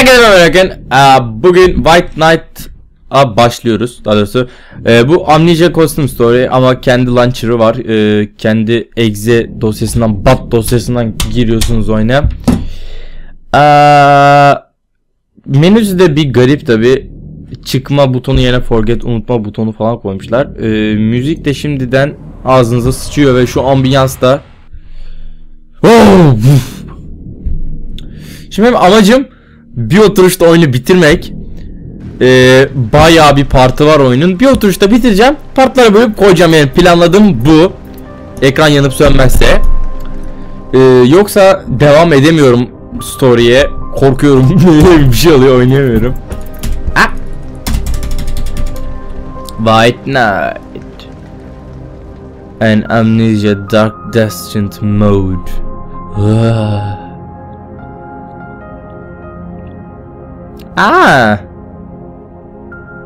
Arkadaşlar bakın eee, bugün White Knight'a başlıyoruz? Daha doğrusu Eee, bu Amnesia Custom Story ama kendi launcher'ı var. Eee, kendi exe dosyasından bat dosyasından giriyorsunuz oyuna. Eee, menüsü de bir garip tabi. Çıkma butonu yerine forget unutma butonu falan koymuşlar. Eee, müzik de şimdiden ağzınıza sıçıyor ve şu ambiyans da Oh. Şimdi benim amacım bir oturuşta oyunu bitirmek. Ee, bayağı bir partı var oyunun. Bir oturuşta bitireceğim. Partlara bölüp koyacağım yani planladığım bu. Ekran yanıp sönmezse. Ee, yoksa devam edemiyorum story'e. Korkuyorum. bir şey oluyor oynayamıyorum. Ah. White Knight. An Amnesia Dark Descent Mode. Ah. Aa.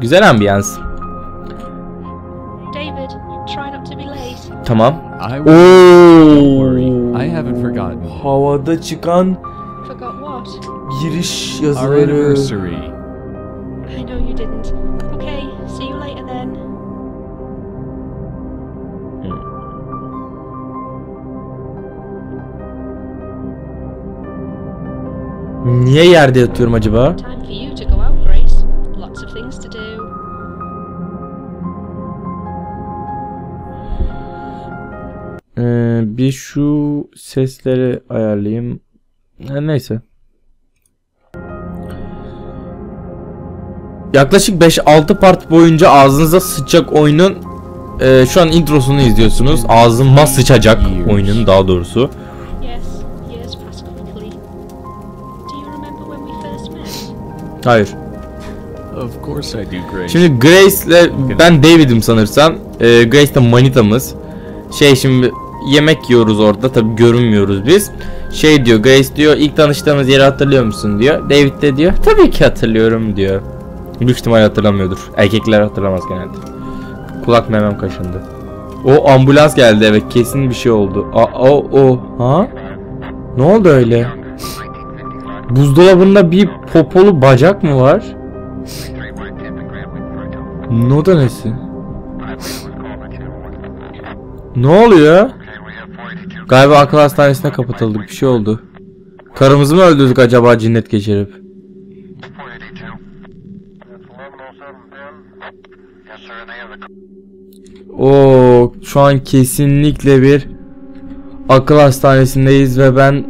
Güzel ambiyans. David, try not to be late. Tamam. Oo. I haven't forgotten. Havada çıkan Forgot what? giriş Our yazıları. anniversary. I know you didn't. Okay, see you later then. Niye yerde yatıyorum acaba? Time Ee, bir şu sesleri ayarlayayım. Ha, neyse. Yaklaşık 5-6 part boyunca ağzınıza sıçacak oyunun e, şu an introsunu izliyorsunuz. Ağzıma sıçacak oyunun daha doğrusu. Yes, years pass quickly. Do you remember when we first met? Hayır. Of course I do, Grace. Şimdi Grace'le ben David'im sanırsam. Ee, Grace de manitamız. Şey şimdi yemek yiyoruz orada tabi görünmüyoruz biz. Şey diyor Grace diyor ilk tanıştığımız yeri hatırlıyor musun diyor. David de diyor tabii ki hatırlıyorum diyor. Büyük ihtimal hatırlamıyordur. Erkekler hatırlamaz genelde. Kulak memem kaşındı. O ambulans geldi evet kesin bir şey oldu. A o o ha? Ne oldu öyle? Buzdolabında bir popolu bacak mı var? Ne da nesi? Ne oluyor? Galiba akıl hastanesine kapatıldık. Bir şey oldu. Karımızı mı öldürdük acaba cinnet geçirip? Oo, şu an kesinlikle bir akıl hastanesindeyiz ve ben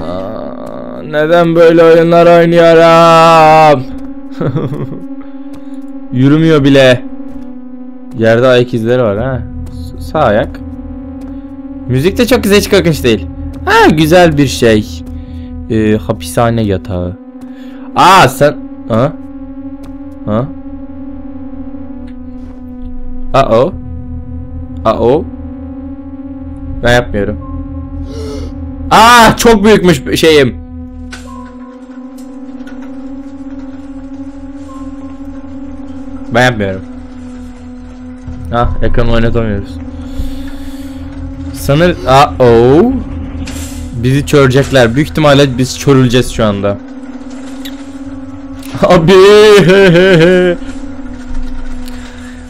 Aa, neden böyle oyunlar oynuyorum? Yürümüyor bile. Yerde ayak izleri var ha. Sağ ayak. Müzik de çok güzel hiç korkunç değil. Ha güzel bir şey. Ee, hapishane yatağı. Aa sen... Ha? Ha? Uh oh. Ben yapmıyorum. Aa çok büyükmüş şeyim. Ben yapmıyorum. Ha ekranı oynatamıyoruz. Sanır... Aa o. Bizi çörecekler. Büyük ihtimalle biz çörüleceğiz şu anda. Abi.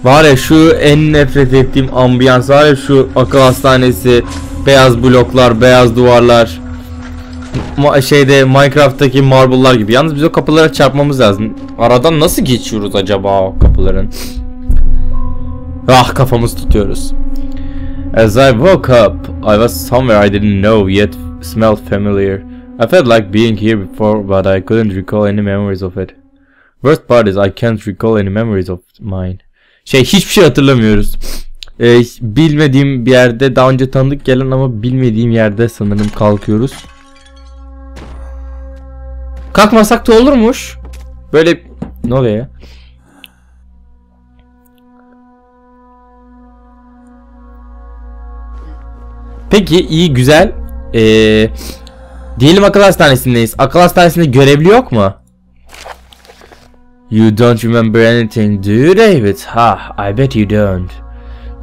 var ya şu en nefret ettiğim ambiyans var ya şu akıl hastanesi, beyaz bloklar, beyaz duvarlar. Ma- şeyde Minecraft'taki marble'lar gibi. Yalnız biz o kapılara çarpmamız lazım. Aradan nasıl geçiyoruz acaba o kapıların? Ah kafamız tutuyoruz. As I woke up, I was somewhere I didn't know yet smelled familiar. I felt like being here before, but I couldn't recall any memories of it. Worst part is I can't recall any memories of mine. Şey hiçbir şey hatırlamıyoruz. Ee, bilmediğim bir yerde daha önce tanıdık gelen ama bilmediğim yerde sanırım kalkıyoruz. Kalkmasak da olurmuş. Böyle ne oluyor ya? Peki iyi güzel. Ee, diyelim akıl hastanesindeyiz. Akıl hastanesinde görevli yok mu? You don't remember anything, do you David? Ha, I bet you don't.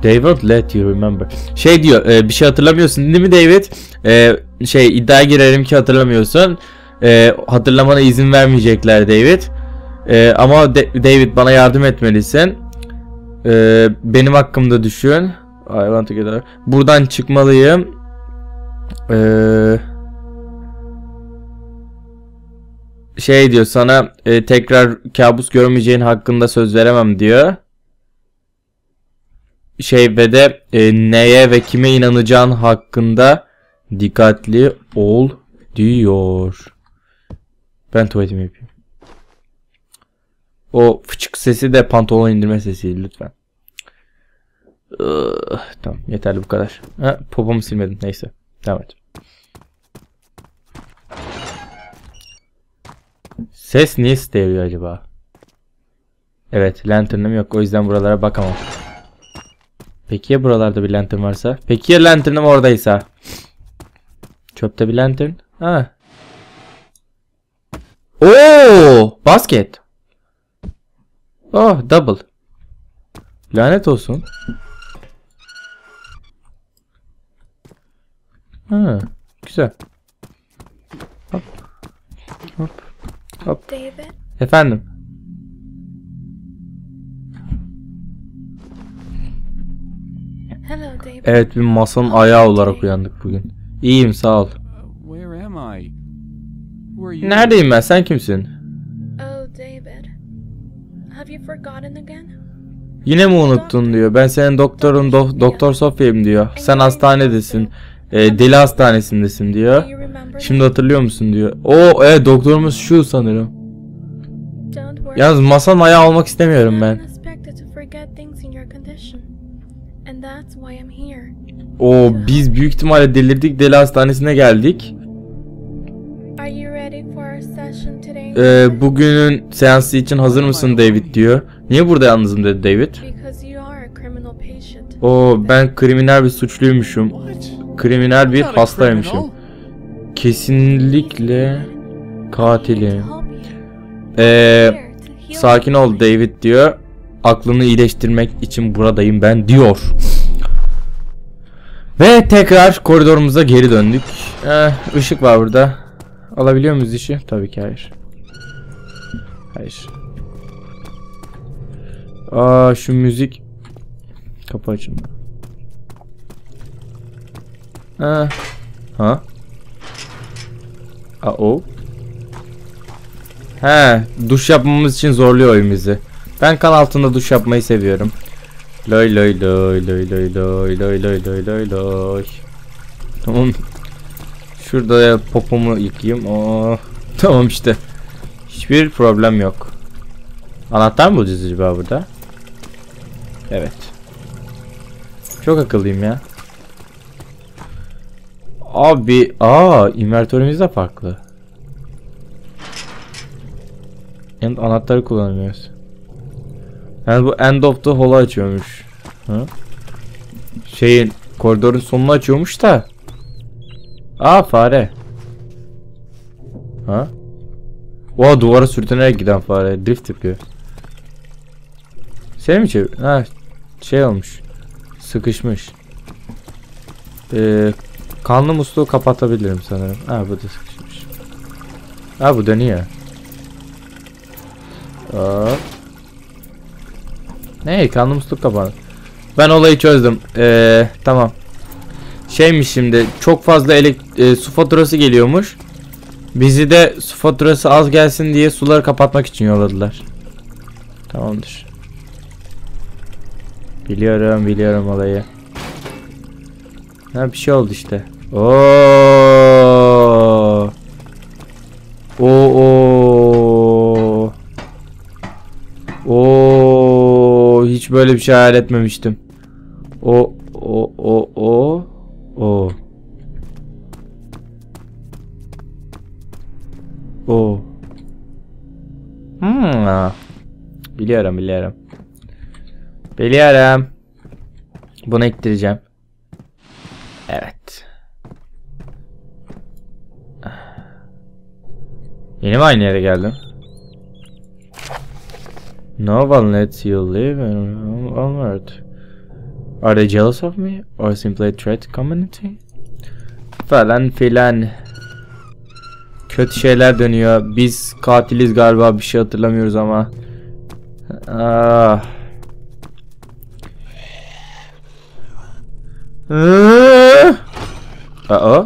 They won't let you remember. Şey diyor, e, bir şey hatırlamıyorsun değil mi David? E, şey iddiaya girerim ki hatırlamıyorsun. Ee, hatırlamana izin vermeyecekler David. Ee, ama De- David bana yardım etmelisin. Ee, benim hakkımda düşün. I want to get out. Buradan çıkmalıyım. Ee, şey diyor sana e, tekrar kabus görmeyeceğin hakkında söz veremem diyor. Şey ve de e, neye ve kime inanacağın hakkında dikkatli ol diyor. Ben tuvaletimi yapayım. O fıçık sesi de pantolon indirme sesiydi lütfen. Tamam yeterli bu kadar. Ha, popomu silmedim neyse. Devam et. Ses niye stereo acaba? Evet lanternım yok o yüzden buralara bakamam. Peki ya buralarda bir lantern varsa? Peki ya lanternım oradaysa? Çöpte bir lantern. Ha. Oo, basket. Oh, double. Lanet olsun. Ha, güzel. Hop. Hop. David, Efendim. hello, David. Evet bir masanın ayağı olarak uyandık bugün. İyiyim sağ ol. Uh, where am I? Who are you? Neredeyim ben? Sen kimsin? Oh, David. Have you forgotten again? Yine mi unuttun diyor. Ben senin doktorun do- Doktor Sofya'yım diyor. Sen hastanedesin. E, deli hastanesindesin diyor. Şimdi hatırlıyor musun diyor. O evet doktorumuz şu sanırım. Yalnız masanın ayağı almak istemiyorum ben. O biz büyük ihtimalle delirdik deli hastanesine geldik. Ee, bugünün seansı için hazır mısın David diyor. Niye burada yalnızım dedi David. O ben kriminal bir suçluymuşum. What? Kriminal bir hastaymışım. Kesinlikle katilim. Ee, sakin ol David diyor. Aklını iyileştirmek için buradayım ben diyor. Ve tekrar koridorumuza geri döndük. Eh, ışık var burada. Alabiliyor muyuz işi? Tabii ki hayır. Hayır. Aa şu müzik. Kapı açın. Ha. Ha. Aa o. He, duş yapmamız için zorluyor oyun bizi. Ben kan altında duş yapmayı seviyorum. Loy loy loy loy loy loy loy loy loy loy loy. Tamam. Şurada popomu yıkayayım. Oo. Tamam işte. Hiçbir problem yok. Anahtar mı bulacağız acaba burada? Evet. Çok akıllıyım ya. Abi, aa, invertörümüz de farklı. Yani anahtarı kullanamıyoruz. Yani bu end of the hall'ı açıyormuş. Ha? Şeyin koridorun sonunu açıyormuş da. Aa fare. Ha? Oha duvara sürtünerek giden fare. Drift yapıyor. Şey mi çevir? Ha şey olmuş. Sıkışmış. Ee, kanlı musluğu kapatabilirim sanırım. Ha bu da sıkışmış. Ha bu dönüyor. Hop. Ne kanlı musluk kapandı. Ben olayı çözdüm. Ee, tamam. Şeymiş şimdi çok fazla e, su faturası geliyormuş. Bizi de su faturası az gelsin diye suları kapatmak için yolladılar. Tamamdır. Biliyorum biliyorum olayı. Ha bir şey oldu işte. Oo. Oo. Oo. Hiç böyle bir şey hayal etmemiştim. O o o o o. O. Hmm. Biliyorum biliyorum. Biliyorum. Bunu ektireceğim. Evet. Yeni mi aynı yere geldim? No one lets you live on Earth. Are they jealous of me? Or simply a threat community? Falan filan. Kötü şeyler dönüyor. Biz katiliz galiba bir şey hatırlamıyoruz ama. Ah. Aa.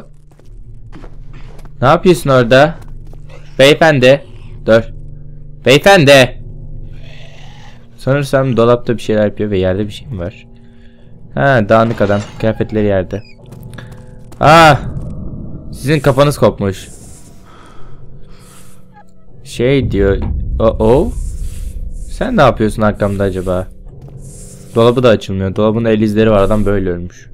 Ne yapıyorsun orada? Beyefendi. Dur. Beyefendi. Sanırsam dolapta bir şeyler yapıyor ve yerde bir şey mi var? Ha dağınık adam. Kıyafetleri yerde. Ah. Sizin kafanız kopmuş. Şey diyor. Oh oh. Sen ne yapıyorsun arkamda acaba? Dolabı da açılmıyor. Dolabın el izleri var. Adam böyle ölmüş.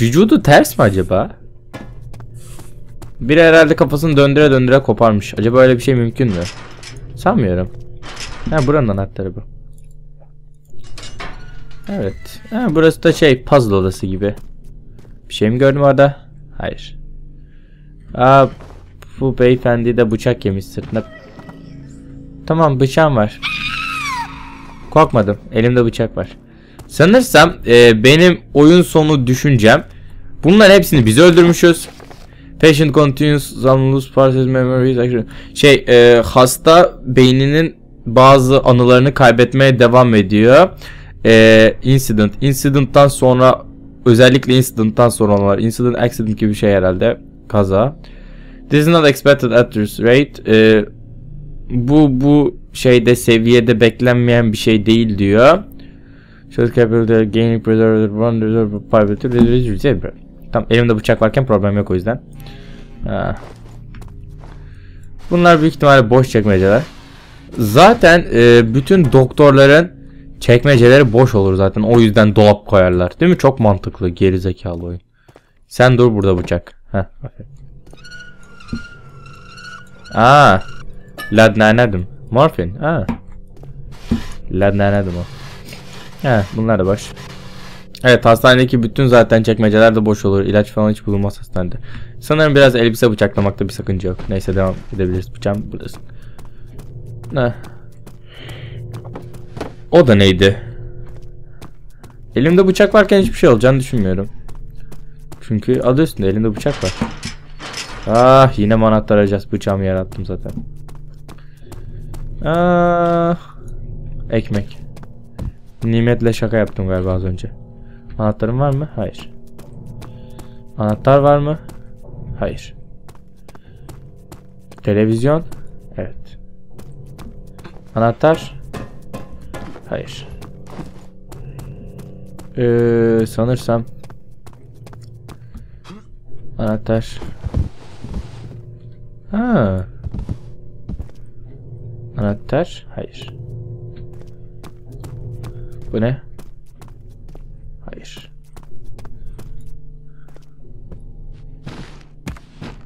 Vücudu ters mi acaba? Biri herhalde kafasını döndüre döndüre koparmış. Acaba öyle bir şey mümkün mü? Sanmıyorum. Ha buranın anahtarı bu. Evet. Ha, burası da şey puzzle odası gibi. Bir şey mi gördüm orada? Hayır. Aa, bu beyefendi de bıçak yemiş sırtına. Tamam bıçağım var. Korkmadım. Elimde bıçak var. Sanırsam e, benim oyun sonu düşüncem. Bunların hepsini biz öldürmüşüz. Patient continues some loose parts memories. Şey e, hasta beyninin bazı anılarını kaybetmeye devam ediyor. E, incident. Incident'tan sonra özellikle incident'tan sonra olanlar. Incident accident gibi bir şey herhalde. Kaza. This is not expected at this rate. E, bu bu şeyde seviyede beklenmeyen bir şey değil diyor. Should capable gaining preserved one reserve private Tamam elimde bıçak varken problem yok o yüzden. Ha. Bunlar büyük ihtimalle boş çekmeceler. Zaten e, bütün doktorların çekmeceleri boş olur zaten. O yüzden dolap koyarlar. Değil mi? Çok mantıklı. Geri zekalı oyun. Sen dur burada bıçak. Heh. Aa. Ladnanedim. Morfin. Ha. Ladnanedim o. He bunlar da boş. Evet hastanedeki bütün zaten çekmeceler de boş olur. İlaç falan hiç bulunmaz hastanede. Sanırım biraz elbise bıçaklamakta bir sakınca yok. Neyse devam edebiliriz. Bıçağım buradasın. Ne? O da neydi? Elimde bıçak varken hiçbir şey olacağını düşünmüyorum. Çünkü adı üstünde elinde bıçak var. Ah yine manatlar arayacağız. Bıçağımı yarattım zaten. Ah, ekmek. Nimetle şaka yaptım galiba az önce. Anahtarım var mı? Hayır. Anahtar var mı? Hayır. Televizyon? Evet. Anahtar? Hayır. Ee, sanırsam Anahtar. Ha. Anahtar? Hayır. Bu ne? Hayır.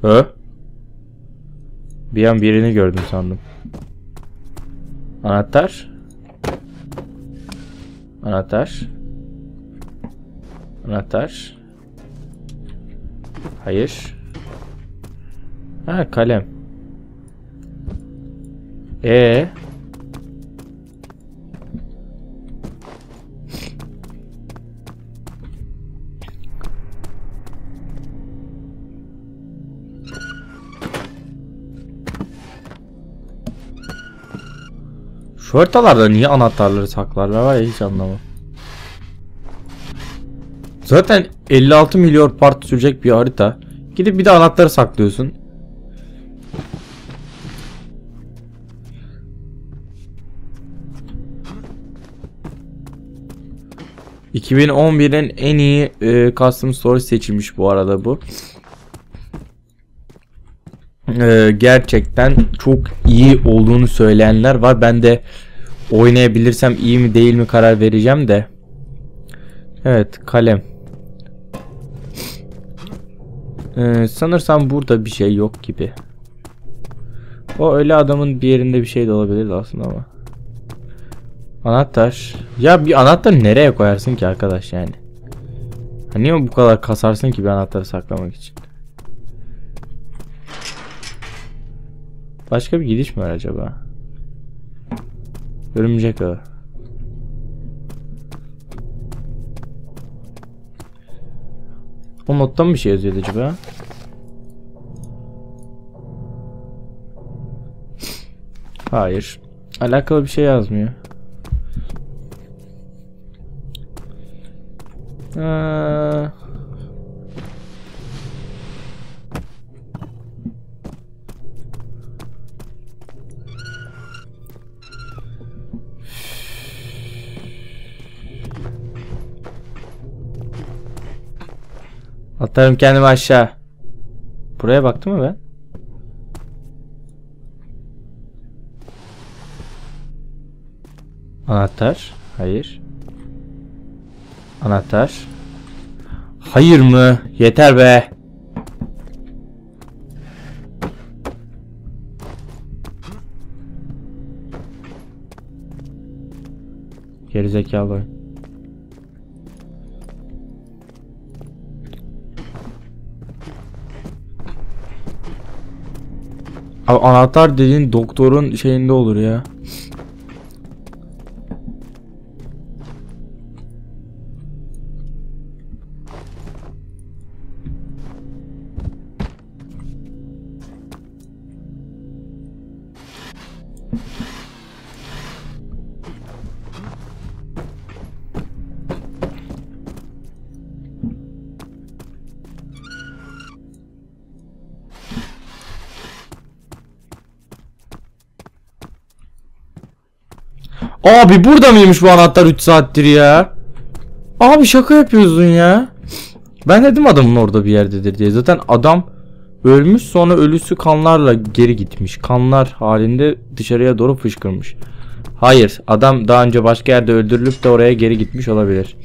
Ö? Bir an birini gördüm sandım. Anahtar? Anahtar? Anahtar? Hayır. Ha kalem. E Şu niye anahtarları saklarlar var ya hiç anlamam. Zaten 56 milyon part sürecek bir harita. Gidip bir de anahtarı saklıyorsun. ...2011'in en iyi e, custom story seçilmiş bu arada bu. E, gerçekten çok iyi olduğunu söyleyenler var. Ben de oynayabilirsem iyi mi değil mi karar vereceğim de. Evet kalem. Ee, sanırsam burada bir şey yok gibi. O öyle adamın bir yerinde bir şey de olabilirdi aslında ama. Anahtar. Ya bir anahtar nereye koyarsın ki arkadaş yani? Ha, niye bu kadar kasarsın ki bir anahtarı saklamak için? Başka bir gidiş mi var acaba? Örümcek ağı. O moddan bir şey yazıyordu acaba? Hayır. Alakalı bir şey yazmıyor. Eee... Atarım kendimi aşağı. Buraya baktım mı ben? Anahtar. Hayır. Anahtar. Hayır mı? Yeter be. Gerizekalı oyun. Abi anahtar dediğin doktorun şeyinde olur ya. Abi burada mıymış bu anahtar 3 saattir ya? Abi şaka yapıyorsun ya. Ben dedim adamın orada bir yerdedir diye. Zaten adam ölmüş sonra ölüsü kanlarla geri gitmiş. Kanlar halinde dışarıya doğru fışkırmış. Hayır adam daha önce başka yerde öldürülüp de oraya geri gitmiş olabilir.